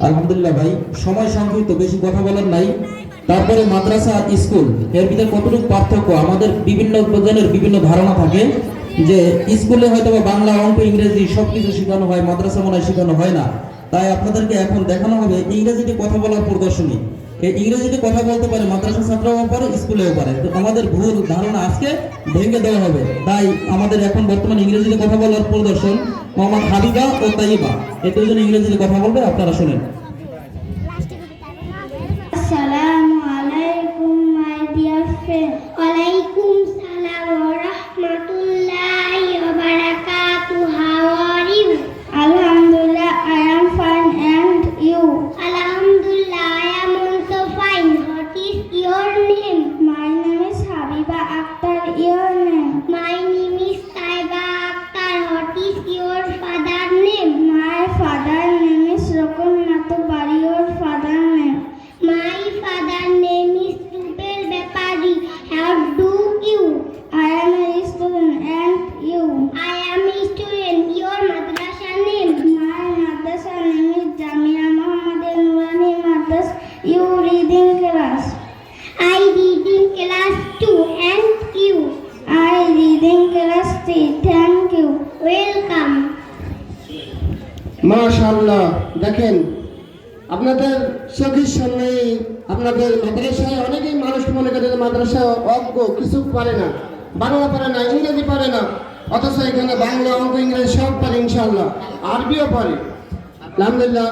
আলহামদুলিল্লাহ ভাই, সময় সংক্ষিপ্ত, বেশি কথা বলার নাই। তারপরে মাদ্রাসা স্কুল, এর ভিতরে কতটুকু পার্থক্য? আমাদের বিভিন্ন জনের বিভিন্ন ধারণা থাকে যে স্কুলে হয়তো বাংলা, অঙ্ক, ইংরেজি সব কিছু শেখানো হয়, মাদ্রাসা মনে হয় শেখানো হয় না। তাই আপনাদেরকে এখন দেখানো হবে ইংরেজিতে কথা বলার প্রদর্শনী। ইংরেজিতে কথা বলতে পারে, মাদ্রাসা ছাত্রও পারে, স্কুলেও পারে। তো আমাদের ভুল ধারণা আজকে ভেঙে দেওয়া হবে। তাই আমাদের এখন বর্তমান ইংরেজিতে কথা বলার প্রদর্শন মোহাম্মদ হাবিবা ও তাইবা এই দুজন ইংরেজিতে কথা বলবে, আপনারা শুনেন। আসসালামু আলাইকুম my dear friend. Class 3. Thank you. মাশাআল্লাহ, দেখেন, আপনাদের চোখের সামনে আপনাদের মাদ্রাসায় অনেকেই মানুষ মনে করে যে মাদ্রাসায় অজ্ঞ, কিছু পারে না, বাংলা পারে না, ইংরেজি পারে না, অথচ এখানে বাংলা, অঙ্ক, ইংরেজি সব পারে ইনশাআল্লাহ, আরবিও পারে আলহামদুলিল্লাহ